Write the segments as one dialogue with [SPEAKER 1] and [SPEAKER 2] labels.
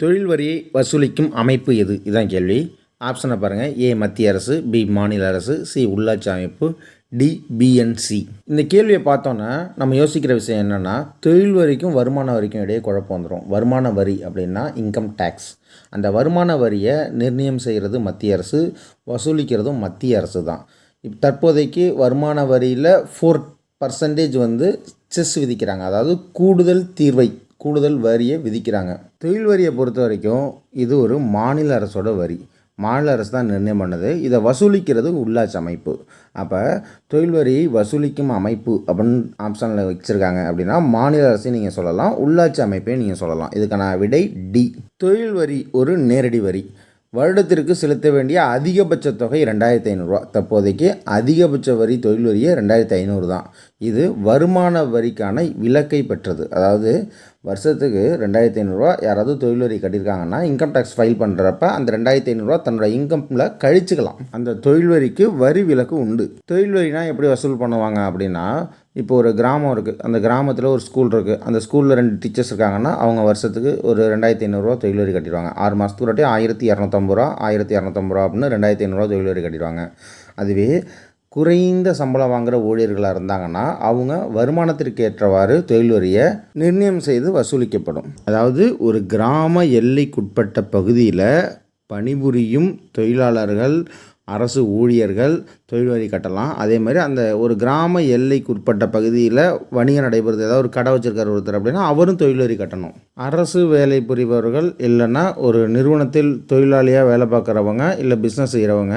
[SPEAKER 1] தொழில் வரியை வசூலிக்கும் அமைப்பு எது? இதுதான் கேள்வி. ஆப்ஷனை பாருங்கள் ஏ மத்திய அரசு பி மாநில அரசு சி உள்ளாட்சி அமைப்பு டி பிஎன்சி இந்த கேள்வியை பார்த்தோன்னா நம்ம யோசிக்கிற விஷயம் என்னென்னா தொழில் வரிக்கும் வருமான வரிக்கும் இடையே குழப்பம் வந்துடும் வருமான வரி அப்படின்னா இன்கம் டேக்ஸ் அந்த வருமான வரியை நிர்ணயம் செய்கிறது மத்திய அரசு வசூலிக்கிறதும் மத்திய அரசு தான். இப் தற்போதைக்கு வருமான வரியில் ஃபோர் பர்சன்டேஜ் வந்து செஸ் விதிக்கிறாங்க. அதாவது கூடுதல் தீர்வை கூடுதல் வரியை விதிக்கிறாங்க. தொழில் வரியை பொறுத்த வரைக்கும் இது ஒரு மாநில அரசோட வரி. மாநில அரசு தான் நிர்ணயம் பண்ணுது. இதை வசூலிக்கிறது உள்ளாட்சி அமைப்பு. அப்போ தொழில் வரியை வசூலிக்கும் அமைப்பு அப்படின்னு ஆப்ஷனில் வச்சுருக்காங்க அப்படின்னா மாநில அரசையும் நீங்கள் சொல்லலாம் உள்ளாட்சி அமைப்பையும் நீங்கள் சொல்லலாம். இதுக்கான விடை டி தொழில் வரி ஒரு நேரடி வரி. வருடத்திற்கு செலுத்த வேண்டிய அதிகபட்ச தொகை ரெண்டாயிரத்தி ஐநூறுரூவா தற்போதைக்கு அதிகபட்ச வரி தொழில் வரியே ரெண்டாயிரத்தி ஐநூறு தான். இது வருமான வரிக்கான விலக்கை பெற்றது. அதாவது வருஷத்துக்கு ரெண்டாயிரத்தி ஐநூறுரூவா யாராவது தொழில் வரி கட்டியிருக்காங்கன்னா இன்கம் டேக்ஸ் ஃபைல் பண்ணுறப்ப அந்த ரெண்டாயிரத்தி ஐநூறுரூவா தன்னோட இன்கமில் கழிச்சுக்கலாம். அந்த தொழில் வரிக்கு வரி விலக்கு உண்டு. தொழில் வரினா எப்படி வசூல் பண்ணுவாங்க அப்படின்னா இப்போ ஒரு கிராமம் இருக்குது அந்த கிராமத்தில் ஒரு ஸ்கூல் இருக்குது அந்த ஸ்கூலில் ரெண்டு டீச்சர்ஸ் இருக்காங்கன்னா அவங்க வருஷத்துக்கு ஒரு ரெண்டாயிரத்தி ஐநூறுரூவா தொழில் வரி கட்டிடுவாங்க. ஆறு மாதத்துக்கு ஒரு ஆயிரத்தி இரநூத்தம்பது ரூபா ஆயிரத்தி இரநூத்தம்பது ரூபா அப்படின்னு ரெண்டாயிரத்தி ஐநூறுரூவா தொழில் வரி கட்டிடுவாங்க. அதுவே குறைந்த சம்பளம் வாங்குகிற ஊழியர்களாக இருந்தாங்கன்னா அவங்க வருமானத்திற்கு ஏற்றவாறு தொழில் வரியை நிர்ணயம் செய்து வசூலிக்கப்படும். அதாவது ஒரு கிராம எல்லைக்குட்பட்ட பகுதியில் பணிபுரியும் தொழிலாளர்கள் அரசு ஊழியர்கள் தொழில் வரி கட்டலாம். அதே மாதிரி அந்த ஒரு கிராம எல்லைக்கு உட்பட்ட பகுதியில் வணிகம் நடைபெறுது. ஏதாவது ஒரு கடை வச்சிருக்கார் ஒருத்தர் அப்படின்னா அவரும் தொழில் வரி கட்டணும். அரசு வேலை புரிபவர்கள் இல்லைன்னா ஒரு நிறுவனத்தில் தொழிலாளியாக வேலை பார்க்குறவங்க இல்லை பிஸ்னஸ் செய்கிறவங்க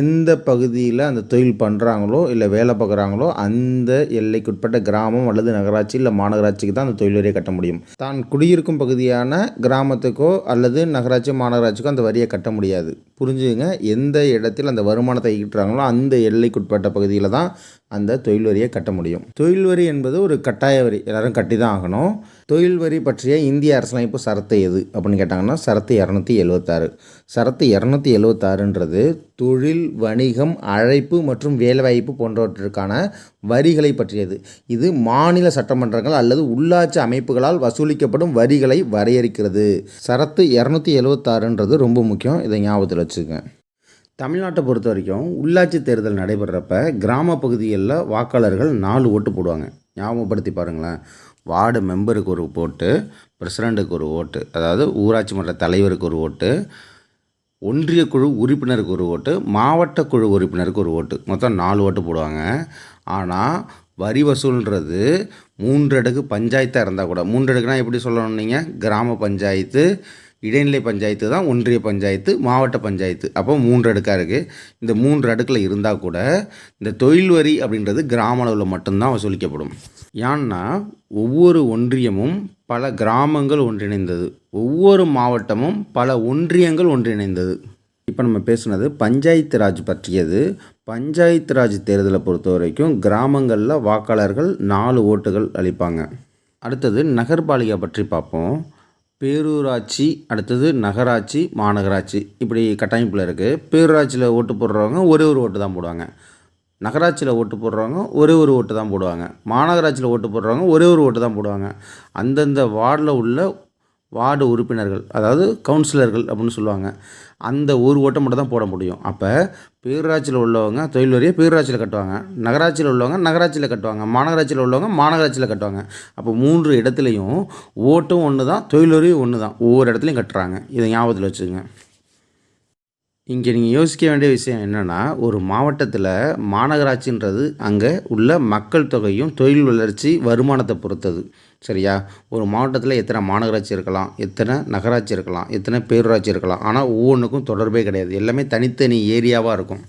[SPEAKER 1] எந்த பகுதியில் அந்த தொழில் பண்ணுறாங்களோ இல்லை வேலை பார்க்குறாங்களோ அந்த எல்லைக்குட்பட்ட கிராமம் அல்லது நகராட்சி இல்லை மாநகராட்சிக்கு தான் அந்த தொழில் வரியை கட்ட முடியும். தான் குடியிருக்கும் பகுதியான கிராமத்துக்கோ அல்லது நகராட்சி மாநகராட்சிக்கோ அந்த வரியை கட்ட முடியாது. புரிஞ்சுங்க எந்த இடத்தில் அந்த வருமானத்தை ஈட்டுறாங்களோ அந்த எல்லைக்குட்பட்ட பகுதியில் தான் அந்த தொழில் வரியை கட்ட முடியும். தொழில் வரி என்பது ஒரு கட்டாய வரி. எல்லாரும் கட்டி தான் ஆகணும். தொழில் வரி பற்றிய இந்திய அரசமைப்பு சரத்து எது அப்படின்னு கேட்டாங்கன்னா சரத்து இரநூத்தி எழுவத்தாறு. சரத்து இரநூத்தி எழுவத்தாறுன்றது தொழில் வணிகம் அழைப்பு மற்றும் வேலைவாய்ப்பு போன்றவற்றிற்கான வரிகளை பற்றியது. இது மாநில சட்டமன்றங்கள் அல்லது உள்ளாட்சி அமைப்புகளால் வசூலிக்கப்படும் வரிகளை வரையறுக்கிறது. சரத்து இரநூத்தி எழுவத்தாறுன்றது ரொம்ப முக்கியம். இதை ஞாபகத்தில் வச்சுக்கோங்க. தமிழ்நாட்டை பொறுத்த வரைக்கும் உள்ளாட்சி தேர்தல் நடைபெறப்ப கிராம பகுதிகளில் வாக்காளர்கள் நாலு ஓட்டு போடுவாங்க. ஞாபகப்படுத்தி பாருங்களேன். வார்டு மெம்பருக்கு ஒரு ஓட்டு பிரசிடண்ட்டுக்கு ஒரு ஓட்டு அதாவது ஊராட்சி மன்ற தலைவருக்கு ஒரு ஓட்டு ஒன்றிய குழு உறுப்பினருக்கு ஒரு ஓட்டு மாவட்ட குழு உறுப்பினருக்கு ஒரு ஓட்டு. மொத்தம் நாலு ஓட்டு போடுவாங்க. ஆனால் வரி வசூல்ன்றது மூன்று அடுக்கு பஞ்சாயத்தாக இருந்தால் கூட மூன்று அடுக்குனா எப்படி சொல்லணும் நீங்கள் கிராம பஞ்சாயத்து இடைநிலை பஞ்சாயத்து தான் ஒன்றிய பஞ்சாயத்து மாவட்ட பஞ்சாயத்து. அப்போ மூன்று அடுக்காக இருக்குது இந்த மூன்று அடுக்கில் இருந்தால் கூட இந்த தொழில் வரி அப்படின்றது கிராம அளவில் மட்டும்தான் வசூலிக்கப்படும். ஏன்னா ஒவ்வொரு ஒன்றியமும் பல கிராமங்கள் ஒன்றிணைந்தது. ஒவ்வொரு மாவட்டமும் பல ஒன்றியங்கள் ஒன்றிணைந்தது. இப்போ நம்ம பேசுனது பஞ்சாயத்து ராஜ் பற்றியது. பஞ்சாயத்து ராஜ் தேர்தலை பொறுத்த வரைக்கும் கிராமங்களில் வாக்காளர்கள் நாலு ஓட்டுகள் அளிப்பாங்க. அடுத்தது நகர்பாலிகா பற்றி பார்ப்போம். பேரூராட்சி அடுத்தது நகராட்சி மாநகராட்சி. இப்படி கட்டமைப்பில் இருக்குது பேரூராட்சியில் ஓட்டு போடுறவங்க ஒரே ஒரு ஓட்டு தான் போடுவாங்க. நகராட்சியில் ஓட்டு போடுறவங்க ஒரே ஒரு ஓட்டு தான் போடுவாங்க. மாநகராட்சியில் ஓட்டு போடுறவங்க ஒரே ஒரு ஓட்டு தான் போடுவாங்க. அந்தந்த வார்டில் உள்ள வார்டு உறுப்பினர்கள் அதாவது கவுன்சிலர்கள் அப்படின்னு சொல்லுவாங்க. அந்த ஒரு ஓட்டை மட்டும் தான் போட முடியும். அப்போ பேரூராட்சியில் உள்ளவங்க தொழில் வரியை பேரூராட்சியில் கட்டுவாங்க. நகராட்சியில் உள்ளவங்க நகராட்சியில் கட்டுவாங்க. மாநகராட்சியில் உள்ளவங்க மாநகராட்சியில் கட்டுவாங்க. அப்போ மூன்று இடத்துலையும் ஓட்டும் ஒன்று தான் தொழில் வரியும் ஒன்று தான் ஒவ்வொரு இடத்துலையும் கட்டுறாங்க. இதை ஞாபகத்தில் வச்சுக்கோங்க. இங்கே நீங்கள் யோசிக்க வேண்டிய விஷயம் என்னென்னா ஒரு மாவட்டத்தில் மாநகராட்சின்றது அங்கே உள்ள மக்கள் தொகையும் தொழில் வளர்ச்சி வருமானத்தை பொறுத்தது. சரியா? ஒரு மாவட்டத்தில் எத்தனை மாநகராட்சி இருக்கலாம் எத்தனை நகராட்சி இருக்கலாம் எத்தனை பேரூராட்சி இருக்கலாம். ஆனால் ஒவ்வொன்றுக்கும் தொடர்பே கிடையாது. எல்லாமே தனித்தனி ஏரியாவாக இருக்கும்.